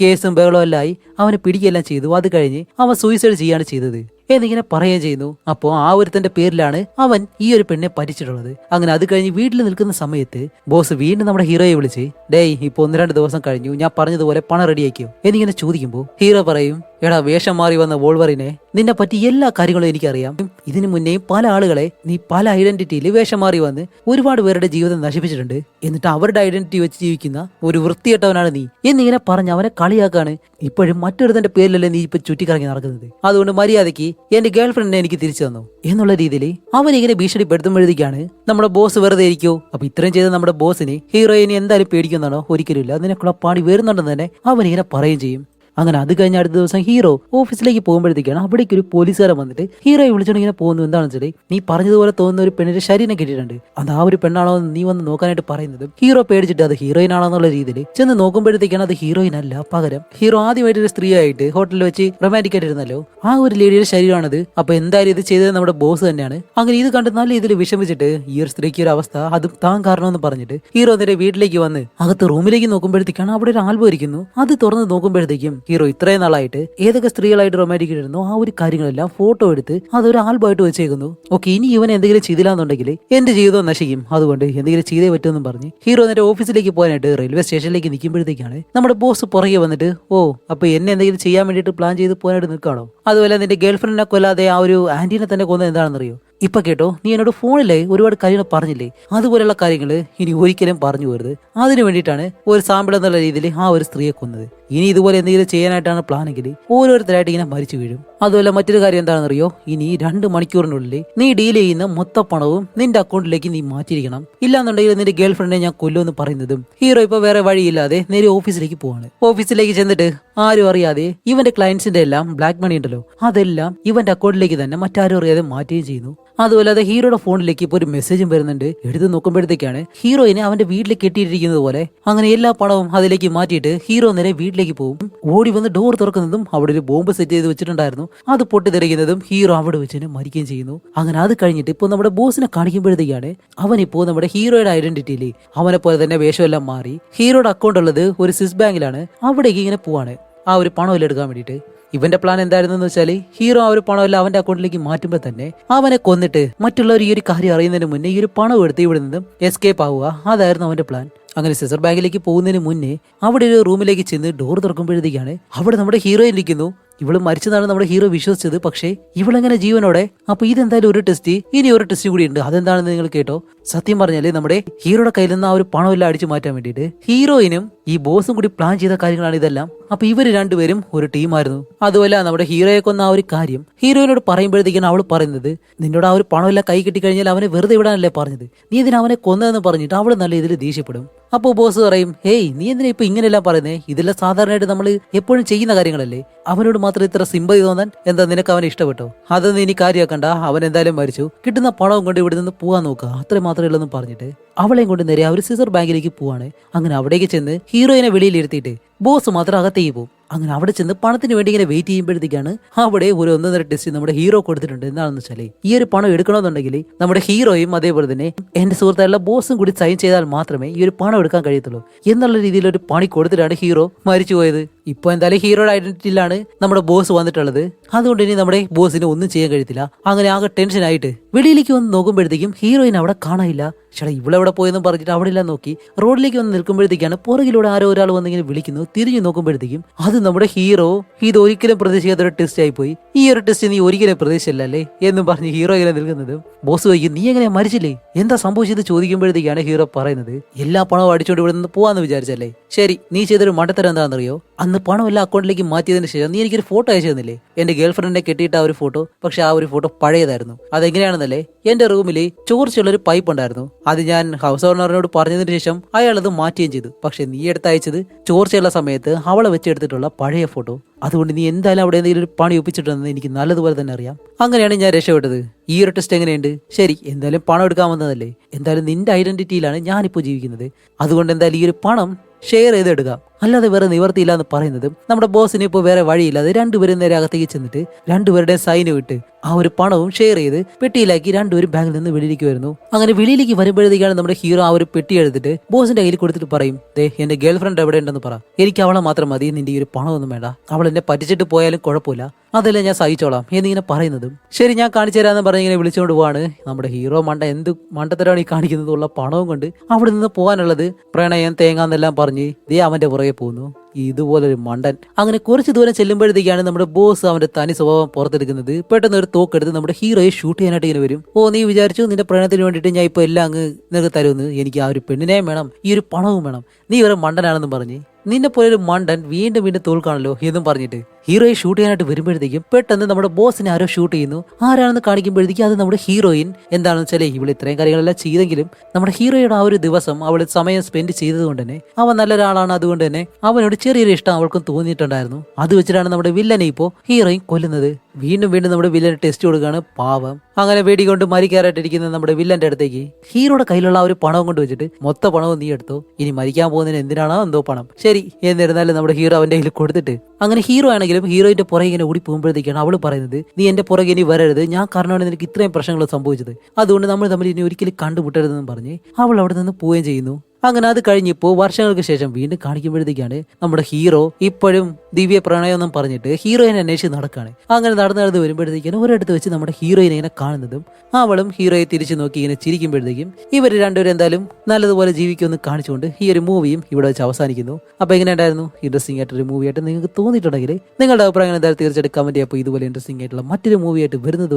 കേസും ബഹളവും എല്ലാം അവനെ പിടിക്കുകയെല്ലാം ചെയ്തു. അത് കഴിഞ്ഞ് അവൻ സൂയിസൈഡ് ചെയ്യാണ് ചെയ്തത്. എന്നിങ്ങനെ പറയുകയും ചെയ്യുന്നു. അപ്പോൾ ആ ഒരുത്തന്റെ പേരിലാണ് അവൻ ഈ ഒരു പെണ്ണെ പരിച്ചിട്ടുള്ളത് അങ്ങനെ അത് കഴിഞ്ഞ് വീട്ടിൽ നിൽക്കുന്ന സമയത്ത് ബോസ് വീണ്ടും നമ്മുടെ ഹീറോയെ വിളിച്ച് ഡേയ് ഇപ്പൊ ഒന്ന് രണ്ട് ദിവസം കഴിഞ്ഞു. ഞാൻ പറഞ്ഞതുപോലെ പണം റെഡിയാക്കിയോ എന്നിങ്ങനെ ചോദിക്കുമ്പോൾ ഹീറോ പറയും എടാ വേഷം മാറി വന്ന വോൾവറിനെ നിന്നെ പറ്റി എല്ലാ കാര്യങ്ങളും എനിക്കറിയാം. ഇതിനു മുന്നേയും പല ആളുകളെ നീ പല ഐഡന്റിറ്റിയിൽ വേഷം മാറി വന്ന് ഒരുപാട് പേരുടെ ജീവിതം നശിപ്പിച്ചിട്ടുണ്ട്. എന്നിട്ട് അവരുടെ ഐഡന്റിറ്റി വെച്ച് ജീവിക്കുന്ന ഒരു വൃത്തികെട്ടവനാണ് നീ. എന്നിങ്ങനെ പറഞ്ഞ് അവനെ കളിയാക്കാണ് ഇപ്പോഴും മറ്റൊരുത്തന്റെ പേരിലല്ലേ നീ ഇപ്പൊ ചുറ്റിക്കറങ്ങി നടക്കുന്നത്. അതുകൊണ്ട് മര്യാദയ്ക്ക് എന്റെ ഗേൾ ഫ്രണ്ടിനെ എനിക്ക് തിരിച്ചു തന്നു. എന്നുള്ള രീതിയിൽ അവൻ ഇങ്ങനെ ഭീഷണിപ്പെടുത്തുമ്പോഴത്തേക്കാണ് നമ്മുടെ ബോസ് വെറുതെ ഇരിക്കോ. അപ്പൊ ഇത്രയും ചെയ്ത നമ്മുടെ ബോസിന് ഹീറോയിനെ എന്തായാലും പേടിക്കുന്നതാണോ ഒരിക്കലും ഇല്ല. അതിനെക്കുള്ള പാടി വരുന്നുണ്ടെന്ന് തന്നെ അവൻ ഇങ്ങനെ പറയുകയും ചെയ്യും. അങ്ങനെ അത് കഴിഞ്ഞ അടുത്ത ദിവസം ഹീറോ ഓഫീസിലേക്ക് പോകുമ്പോഴത്തേക്കാണ് അവിടേക്ക് ഒരു പോലീസുകാരൻ വന്നിട്ട് ഹീറോയെ വിളിച്ചോണ്ട് ഇങ്ങനെ പോകുന്നു എന്താണെന്ന് വെച്ചാൽ നീ പറഞ്ഞതുപോലെ തോന്നുന്ന ഒരു പെണ്ണിന്റെ ശരീരം കിട്ടിയിട്ടുണ്ട്. അത് ആ ഒരു പെണ്ണാണോ നീ വന്ന് നോക്കാനായിട്ട് പറയുന്നത്. ഹീറോ പേടിച്ചിട്ട് അത് ഹീറോയിൻ ആണെന്നുള്ള രീതിയിൽ ചെന്ന് നോക്കുമ്പോഴത്തേക്കാണ് അത് ഹീറോയിൻ അല്ല പകരം ഹീറോ ആദ്യമായിട്ട് ഒരു സ്ത്രീ ആയിട്ട് ഹോട്ടലിൽ വെച്ച് റൊമാന്റിക് ആയിട്ടിരുന്നല്ലോ. ആ ഒരു ലേഡിയുടെ ശരീരമാണത്. അപ്പൊ എന്തായാലും ഇത് ചെയ്തത് നമ്മുടെ ബോസ് തന്നെയാണ്. അങ്ങനെ ഇത് കണ്ട് നല്ല രീതിയിൽ വിഷമിച്ചിട്ട് ഈ ഒരു സ്ത്രീക്ക് ഒരു അവസ്ഥ അതും താൻ കാരണമെന്ന് പറഞ്ഞിട്ട് ഹീറോ നേരെ വീട്ടിലേക്ക് വന്ന് അകത്ത് റൂമിലേക്ക് നോക്കുമ്പോഴത്തേക്കാണ് അവിടെ ഒരു ആൽബം ഇരിക്കുന്നു. അത് തുറന്ന് നോക്കുമ്പോഴത്തേക്കും ഹീറോ ഇത്രയും നാളായിട്ട് ഏതൊക്കെ സ്ത്രീകളായിട്ട് റൊമാന്റിക് ഇരുന്നോ ആ ഒരു കാര്യങ്ങളെല്ലാം ഫോട്ടോ എടുത്ത് അതൊരു ആൽബമായിട്ട് വെച്ചേക്കുന്നു. ഓക്കെ ഇനി ഇവൻ എന്തെങ്കിലും ചെയ്തില്ലാന്നുണ്ടെങ്കിൽ എന്റെ ജീവിതം നശിക്കും. അതുകൊണ്ട് എന്തെങ്കിലും ചെയ്തേ പറ്റുമെന്നും പറഞ്ഞ് ഹീറോ നേരെ ഓഫീസിലേക്ക് പോകാനായിട്ട് റെയിൽവേ സ്റ്റേഷനിലേക്ക് നിൽക്കുമ്പോഴത്തേക്കാണ് നമ്മുടെ ബോസ് പുറകെ വന്നിട്ട് ഓ അപ്പൊ എന്നെ എന്തെങ്കിലും ചെയ്യാൻ വേണ്ടിയിട്ട് പ്ലാൻ ചെയ്ത് പോകാനായിട്ട് നിൽക്കാണോ അതുപോലെ നിന്റെ ഗേൾഫ്രണ്ടിനെ കൊല്ലാതെ ആ ഒരു ആന്റീനെ തന്നെ കൊന്നത് എന്താണെന്നറിയോ? ഇപ്പൊ കേട്ടോ നീ എന്നോട് ഫോണിലെ ഒരുപാട് കാര്യങ്ങൾ പറഞ്ഞില്ലേ? അതുപോലെയുള്ള കാര്യങ്ങൾ ഇനി ഒരിക്കലും പറഞ്ഞു പോരുത് അതിനു വേണ്ടിയിട്ടാണ് ഒരു സാമ്പിൾ എന്നുള്ള രീതിയിൽ ആ ഒരു സ്ത്രീയെ കൊന്നത്. ഇനി ഇതുപോലെ എന്തെങ്കിലും ചെയ്യാനായിട്ടാണ് പ്ലാനെങ്കിൽ ഓരോരുത്തരായിട്ട് ഇങ്ങനെ മരിച്ചു വീഴും. അതുപോലെ മറ്റൊരു കാര്യം എന്താണെന്നറിയോ? ഇനി രണ്ട് മണിക്കൂറിനുള്ളിൽ നീ ഡീൽ ചെയ്യുന്ന മൊത്ത പണവും നിന്റെ അക്കൗണ്ടിലേക്ക് നീ മാറ്റിയിരിക്കണം. ഇല്ലാന്നുണ്ടെങ്കിൽ നിന്റെ ഗേൾ ഫ്രണ്ടിനെ ഞാൻ കൊല്ലുമെന്ന് പറയുന്നതും ഹീറോ ഇപ്പൊ വേറെ വഴിയില്ലാതെ നേരെ ഓഫീസിലേക്ക് പോവാണ്. ഓഫീസിലേക്ക് ചെന്നിട്ട് ആരും അറിയാതെ ഇവന്റെ ക്ലയൻസിന്റെ എല്ലാം ബ്ലാക്ക് മണി ഉണ്ടല്ലോ. അതെല്ലാം ഇവന്റെ അക്കൗണ്ടിലേക്ക് തന്നെ മറ്റാരും അറിയാതെ മാറ്റുകയും ചെയ്യുന്നു. അതുപോലെ ഹീറോയുടെ ഫോണിലേക്ക് ഇപ്പോൾ ഒരു മെസ്സേജും വരുന്നുണ്ട്. എടുത്ത് നോക്കുമ്പോഴത്തേക്കാണ് ഹീറോയിനെ അവന്റെ വീട്ടിൽ കെട്ടിയിട്ടിരിക്കുന്നത് പോലെ അങ്ങനെ എല്ലാ പണവും അതിലേക്ക് മാറ്റിയിട്ട് ഹീറോ നേരെ വീട്ടിലേക്ക് പോകും. ഓടി വന്ന് ഡോർ തുറക്കുന്നതും അവിടെ ഒരു ബോംബ് സെറ്റ് ചെയ്ത് വെച്ചിട്ടുണ്ടായിരുന്നു. അത് പൊട്ടിത്തെറിക്കുന്നതും ഹീറോ അവിടെ വെച്ച് മരിക്കുകയും ചെയ്യുന്നു. അങ്ങനെ അത് കഴിഞ്ഞിട്ട് ഇപ്പോൾ നമ്മുടെ ബോസിനെ കാണിക്കുമ്പോഴത്തേക്കാണ് അവൻ നമ്മുടെ ഹീറോയുടെ ഐഡന്റിറ്റിയിൽ അവനെ പോലെ തന്നെ വേഷമെല്ലാം മാറി. ഹീറോയുടെ അക്കൗണ്ട് ഉള്ളത് ഒരു സ്വിസ് ബാങ്കിലാണ് അവിടേക്ക് ഇങ്ങനെ പോവാണ്. ആ ഒരു പണമെല്ലാം എടുക്കാൻ വേണ്ടിയിട്ട്? ഇവന്റെ പ്ലാൻ എന്തായിരുന്നു വെച്ചാൽ ഹീറോ ആ ഒരു പണമെല്ലാം അവന്റെ അക്കൗണ്ടിലേക്ക് മാറ്റുമ്പോൾ തന്നെ അവനെ കൊന്നിട്ട് മറ്റുള്ളവർ ഈ ഒരു കാര്യം അറിയുന്നതിന് മുന്നേ ഈ ഒരു പണം എടുത്ത് ഇവിടെ നിന്നും എസ്കേപ്പ് ആവുക. അതായിരുന്നു അവന്റെ പ്ലാൻ അങ്ങനെ സിസർ ബാങ്കിലേക്ക് പോകുന്നതിന് മുന്നേ അവിടെ ഒരു റൂമിലേക്ക് ചെന്ന് ഡോർ തുറക്കുമ്പോഴത്തേക്കാണ് അവിടെ നമ്മുടെ ഹീറോ ഇരിക്കുന്നു. ഇവൾ മരിച്ചതാണ് നമ്മുടെ ഹീറോ വിശ്വസിച്ചത് പക്ഷേ ഇവളെങ്ങനെ ജീവനോടെ? അപ്പൊ ഇതെന്തായാലും ഒരു ടെസ്റ്റ് ഇനി ഒരു ടെസ്റ്റ് കൂടി ഉണ്ട്. അതെന്താണെന്ന് നിങ്ങൾ കേട്ടോ. സത്യം പറഞ്ഞാൽ നമ്മുടെ ഹീറോയുടെ കയ്യിൽ നിന്ന് ആ ഒരു പണമെല്ലാം അടിച്ചു മാറ്റാൻ വേണ്ടിയിട്ട് ഹീറോയിനും ഈ ബോസും കൂടി പ്ലാൻ ചെയ്ത കാര്യങ്ങളാണ് ഇതെല്ലാം. അപ്പൊ ഇവർ രണ്ടുപേരും ഒരു ടീമായിരുന്നു അതുപോലെ നമ്മുടെ ഹീറോയെ കൊന്ന ആ ഒരു കാര്യം. ഹീറോയിനോട് പറയുമ്പോഴത്തേക്കാണ് അവൾ പറയുന്നത് നിന്നോട് ആ ഒരു പണമെല്ലാം കൈ കിട്ടി കഴിഞ്ഞാൽ അവനെ വെറുതെ വിടാനല്ലേ പറഞ്ഞത്. നീ ഇതിന് അവനെ കൊന്നതെന്ന് പറഞ്ഞിട്ട് അവൾ നല്ല രീതിയിൽ ദേഷ്യപ്പെടും. അപ്പോൾ ബോസ് പറയും ഹേയ് നീ എന്തിനാ ഇപ്പൊ ഇങ്ങനെയെല്ലാം പറയുന്നേ? ഇതെല്ലാം സാധാരണയായിട്ട് നമ്മൾ എപ്പോഴും ചെയ്യുന്ന കാര്യങ്ങളല്ലേ? അവനോട് മാത്രം ഇത്ര സിമ്പതി തോന്നാൻ എന്താ നിനക്ക് അവനെ ഇഷ്ടപ്പെട്ടോ? അതൊന്നും ഇനി കാര്യമാക്കണ്ട. അവൻ എന്തായാലും മരിച്ചു. കിട്ടുന്ന പണവും കൊണ്ട് ഇവിടെ നിന്ന് പോകാൻ നോക്കുക അത്രേ മാത്രമേ ഉള്ളൂന്ന് പറഞ്ഞിട്ട് അവളെയും കൊണ്ട് നേരെ അവർ സിസർ ബാങ്കിലേക്ക് പോവാണ്. അങ്ങനെ അവിടേക്ക് ചെന്ന് ഹീറോയിനെ വെളിയിലിരുത്തിയിട്ട് ബോസ് മാത്രം അകത്തേക്ക് പോകും. അങ്ങനെ അവിടെ ചെന്ന് പണത്തിന് വേണ്ടി ഇങ്ങനെ വെയിറ്റ് ചെയ്യുമ്പോഴത്തേക്കാണ് അവിടെ ഒരു ഒന്നൊന്നര ടെസ്റ്റ് നമ്മുടെ ഹീറോ കൊടുത്തിട്ടുണ്ട്. എന്താണെന്ന് വെച്ചാൽ ഈ ഒരു പണം എടുക്കണമെന്നുണ്ടെങ്കിൽ നമ്മുടെ ഹീറോയും അതേപോലെ തന്നെ എന്റെ സുഹൃത്തായുള്ള ബോസും കൂടി സൈൻ ചെയ്താൽ മാത്രമേ ഈ ഒരു പണം എടുക്കാൻ കഴിയത്തുള്ളൂ. എന്നുള്ള രീതിയിൽ ഒരു പണി കൊടുത്തിട്ടാണ് ഹീറോ മരിച്ചു പോയത് ഇപ്പൊ എന്തായാലും ഹീറോയുടെ ഐഡന്റിറ്റിയിലാണ് നമ്മുടെ ബോസ് വന്നിട്ടുള്ളത്. അതുകൊണ്ട് ഇനി നമ്മുടെ ബോസിന് ഒന്നും ചെയ്യാൻ കഴിയത്തില്ല. അങ്ങനെ ആകെ ടെൻഷനായിട്ട് വെളിയിലേക്ക് വന്ന് നോക്കുമ്പോഴത്തേക്കും ഹീറോയിൻ അവിടെ കാണാനില്ല. ചേട്ടാ ഇവളെവിടെ പോയെന്നും പറഞ്ഞിട്ട് അവിടെ എല്ലാം നോക്കി. റോഡിലേക്ക് വന്ന് നിൽക്കുമ്പോഴത്തേക്കാണ് പുറകിലൂടെ ആരോ ഒരാൾ വന്നിങ്ങനെ വിളിക്കുന്നു. തിരിഞ്ഞു നോക്കുമ്പോഴത്തേക്കും അത് നമ്മുടെ ഹീറോ ഇത് ഒരിക്കലും പ്രതീക്ഷിക്കാത്ത ഒരു ടെസ്റ്റ് ആയി പോയി. ഈ ഒരു ടെസ്റ്റ് നീ ഒരിക്കലും പ്രതീക്ഷിച്ചില്ല അല്ലേ? എന്നും പറഞ്ഞ് ഹീറോ ഇങ്ങനെ നിൽക്കുന്നത്. ബോസ് ചോദിക്കും നീ എങ്ങനെ മരിച്ചില്ലേ? എന്താ സംഭവിച്ചത്? ചോദിക്കുമ്പോഴത്തേക്കാണ് ഹീറോ പറയുന്നത്. എല്ലാ പണവും അടിച്ചോണ്ട് ഇവിടെ നിന്ന് പോവാന്ന് വിചാരിച്ചല്ലേ? ശരി നീ ചെയ്തൊരു മണ്ടത്തരം എന്താണെന്നറിയോ? അന്ന് പണം എല്ലാം അക്കൗണ്ടിലേക്ക് മാറ്റിയതിന് ശേഷം നീ എനിക്കൊരു ഫോട്ടോ അയച്ചു തന്നില്ലേ? എന്റെ ഗേൾ ഫ്രണ്ടിനെ കെട്ടിയിട്ട് ആ ഒരു ഫോട്ടോ പക്ഷെ ആ ഒരു ഫോട്ടോ പഴയതായിരുന്നു. അതെങ്ങനെയാണെന്നല്ലേ? എന്റെ റൂമിൽ ചോർച്ചയുള്ള ഒരു പൈപ്പ് ഉണ്ടായിരുന്നു. അത് ഞാൻ ഹൗസ് ഓണറിനോട് പറഞ്ഞതിന് ശേഷം അയാൾ അത് മാറ്റുകയും ചെയ്തു. പക്ഷെ നീ എടുത്ത് അയച്ചത് ചോർച്ചയുള്ള സമയത്ത് അവളെ വെച്ചെടുത്തിട്ടുള്ള പഴയ ഫോട്ടോ. അതുകൊണ്ട് നീ എന്തായാലും അവിടെ എന്തെങ്കിലും ഒരു പണി ഒപ്പിച്ചിട്ടുണ്ടെന്ന് എനിക്ക് നല്ലതുപോലെ തന്നെ അറിയാം. അങ്ങനെയാണ് ഞാൻ രക്ഷപ്പെട്ടത്. ഈ ഒരു ടെസ്റ്റ് എങ്ങനെയുണ്ട്? ശരി എന്തായാലും പണം എടുക്കാൻ വന്നതല്ലേ? എന്തായാലും നിന്റെ ഐഡന്റിറ്റിയിലാണ് ഞാനിപ്പോൾ ജീവിക്കുന്നത്. അതുകൊണ്ട് എന്തായാലും ഈ ഒരു പണം ഷെയർ ചെയ്തെടുക്കാം. അല്ലാതെ വേറെ നിവർത്തിയില്ല എന്ന് പറയുന്നത് നമ്മുടെ ബോസിന് ഇപ്പോൾ വേറെ വഴിയില്ലാതെ രണ്ടുപേരും നേരെ അകത്തേക്ക് ചെന്നിട്ട് രണ്ടുപേരുടെയും സൈന് വിട്ട് ആ ഒരു പണവും ഷെയർ ചെയ്ത് പെട്ടിയിലാക്കി രണ്ടുപേരും ബാങ്കിൽ നിന്ന് വെളിയിലേക്ക് വരുന്നു. അങ്ങനെ വെളിയിലേക്ക് വരുമ്പോഴത്തേക്കാണ് നമ്മുടെ ഹീറോ ആ ഒരു പെട്ടി എടുത്തിട്ട് ബോസിന്റെ കയ്യിൽ കൊടുത്തിട്ട് പറയും ദേ എന്റെ ഗേൾ ഫ്രണ്ട് എവിടെ ഉണ്ടെന്ന് പറ. എനിക്ക് അവളെ മാത്രം മതി നിന്റെ ഈ ഒരു പണമൊന്നും വേണ്ട. അവൾ എന്നെ പറ്റിച്ചിട്ട് പോയാലും കുഴപ്പമില്ല. അതല്ലേ ഞാൻ സഹിച്ചോളാം എന്നിങ്ങനെ പറയുന്നതും. ശരി ഞാൻ കാണിച്ചു തരാമെന്ന് പറഞ്ഞ് ഇങ്ങനെ വിളിച്ചുകൊണ്ട് പോവാണ് നമ്മുടെ ഹീറോ മണ്ട എന്ത് മണ്ടത്തരാണ് ഈ കാണിക്കുന്നത് ഉള്ള പണവും കൊണ്ട് അവിടെ നിന്ന് പോകാനുള്ളത് പ്രണയം തേങ്ങാന്നെല്ലാം പറഞ്ഞ് ദേ അവന്റെ പുറകെ പോകുന്നു. ഇതുപോലൊരു മണ്ടൻ. അങ്ങനെ കുറച്ച് ദൂരം ചെല്ലുമ്പോഴത്തേക്കാണ് നമ്മുടെ ബോസ് അവന്റെ തനി സ്വഭാവം പുറത്തെടുക്കുന്നത്. പെട്ടെന്ന് ഒരു തോക്കെടുത്ത് നമ്മുടെ ഹീറോയെ ഷൂട്ട് ചെയ്യാനായിട്ട് ഇങ്ങനെ വരും. ഓ നീ വിചാരിച്ചു നിന്റെ പ്രണയത്തിന് വേണ്ടിയിട്ട് ഞാൻ ഇപ്പൊ എല്ലാം അങ്ങ് നിനക്ക് തരുമെന്ന്. എനിക്ക് ആ ഒരു പെണ്ണിനെയും വേണം ഈ ഒരു പണവും വേണം. നീ ഒരു മണ്ടനാണെന്ന് പറഞ്ഞ് നിന്നെ പോലെ ഒരു മണ്ടൻ വീണ്ടും വീണ്ടും തോൽക്കാണല്ലോ എന്നും പറഞ്ഞിട്ട് ഹീറോയെ ഷൂട്ട് ചെയ്യാനായിട്ട് വരുമ്പോഴത്തേക്കും പെട്ടെന്ന് നമ്മുടെ ബോസിനെ ആരോ ഷൂട്ട് ചെയ്യുന്നു. ആരാണെന്ന് കാണിക്കുമ്പോഴത്തേക്കും അത് നമ്മുടെ ഹീറോയിൻ. എന്താണെന്ന് വെച്ചാൽ ഇവൾ ഇത്രയും കാര്യങ്ങളെല്ലാം ചെയ്തെങ്കിലും നമ്മുടെ ഹീറോയുടെ ആ ഒരു ദിവസം അവൾ സമയം സ്പെൻഡ് ചെയ്തതുകൊണ്ട് തന്നെ അവൻ നല്ലൊരാളാണ് അതുകൊണ്ട് തന്നെ അവനോട് ചെറിയൊരു ഇഷ്ടം അവൾക്കും തോന്നിയിട്ടുണ്ടായിരുന്നു. അത് വെച്ചിട്ടാണ് നമ്മുടെ വില്ലനെ ഇപ്പോൾ ഹീറോയിൻ കൊല്ലുന്നത്. വീണ്ടും വീണ്ടും നമ്മുടെ വില്ലനെ ടെസ്റ്റ് കൊടുക്കുകയാണ്. പാവം. അങ്ങനെ വെടികൊണ്ട് മരിക്കാറായിട്ടിരിക്കുന്ന നമ്മുടെ വില്ലന്റെ അടുത്തേക്ക് ഹീറോയുടെ കയ്യിലുള്ള ആ ഒരു പണവും കൊണ്ട് വെച്ചിട്ട് മൊത്ത പണവും നീ എടുത്തോ? ഇനി മരിക്കാൻ പോകുന്നതിന് എന്തിനാണോ എന്തോ പണം? ശരി എന്നിരുന്നാലും നമ്മുടെ ഹീറോ അവന്റെ കയ്യിൽ കൊടുത്തിട്ട്. അങ്ങനെ ഹീറോ ആണെങ്കിലും ഹീറോയിന്റെ പുറകെ ഇങ്ങനെ ഓടി പോകുമ്പോഴത്തേക്കാണ് അവൾ പറയുന്നത് നീ എന്റെ പുറകെ ഇനി വരരുത്. ഞാൻ കാരണമാണ് നിനക്ക് ഇത്രയും പ്രശ്നങ്ങൾ സംഭവിച്ചത്. അതുകൊണ്ട് നമ്മൾ തമ്മിൽ ഇനി ഒരിക്കലും കണ്ടുമുട്ടരുതെന്നും പറഞ്ഞ് അവൾ അവിടെ നിന്ന് പോവുകയും ചെയ്യുന്നു. അങ്ങനെ അത് കഴിഞ്ഞിപ്പോൾ വർഷങ്ങൾക്ക് ശേഷം വീണ്ടും കാണിക്കുമ്പോഴത്തേക്കാണ് നമ്മുടെ ഹീറോ ഇപ്പോഴും ദിവ്യ പ്രണയം എന്നും പറഞ്ഞിട്ട് ഹീറോയിനെ അന്വേഷിച്ച് നടക്കാണ്. അങ്ങനെ നടന്നു നടന്ന് വരുമ്പോഴത്തേക്കാണ് ഒരിടത്ത് വെച്ച് നമ്മുടെ ഹീറോയിനെ ഇങ്ങനെ കാണുന്നതും അവളും ഹീറോയെ തിരിച്ചു നോക്കി ഇങ്ങനെ ചിരിക്കുമ്പോഴത്തേക്കും ഇവർ രണ്ടുപേരും എന്തായാലും നല്ലതുപോലെ ജീവിക്കുമെന്ന് കാണിച്ചുകൊണ്ട് ഈ ഒരു മൂവിയും ഇവിടെ വെച്ച് അവസാനിക്കുന്നു. അപ്പൊ എങ്ങനെ ഉണ്ടായിരുന്നു ഇൻട്രസ്റ്റിംഗ് ആയിട്ടൊരു മൂവി ആയിട്ട് നിങ്ങൾക്ക് തോന്നിയിട്ടുണ്ടെങ്കിൽ നിങ്ങളുടെ അഭിപ്രായങ്ങൾ എന്തായാലും തീർച്ചയായിട്ടും കമന്റ് ചെയ്യുമ്പോൾ ഇതുപോലെ ഇൻട്രസ്റ്റിംഗ് ആയിട്ടുള്ള മറ്റൊരു മൂവിയായിട്ട് വരുന്നത്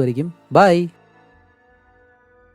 ബൈ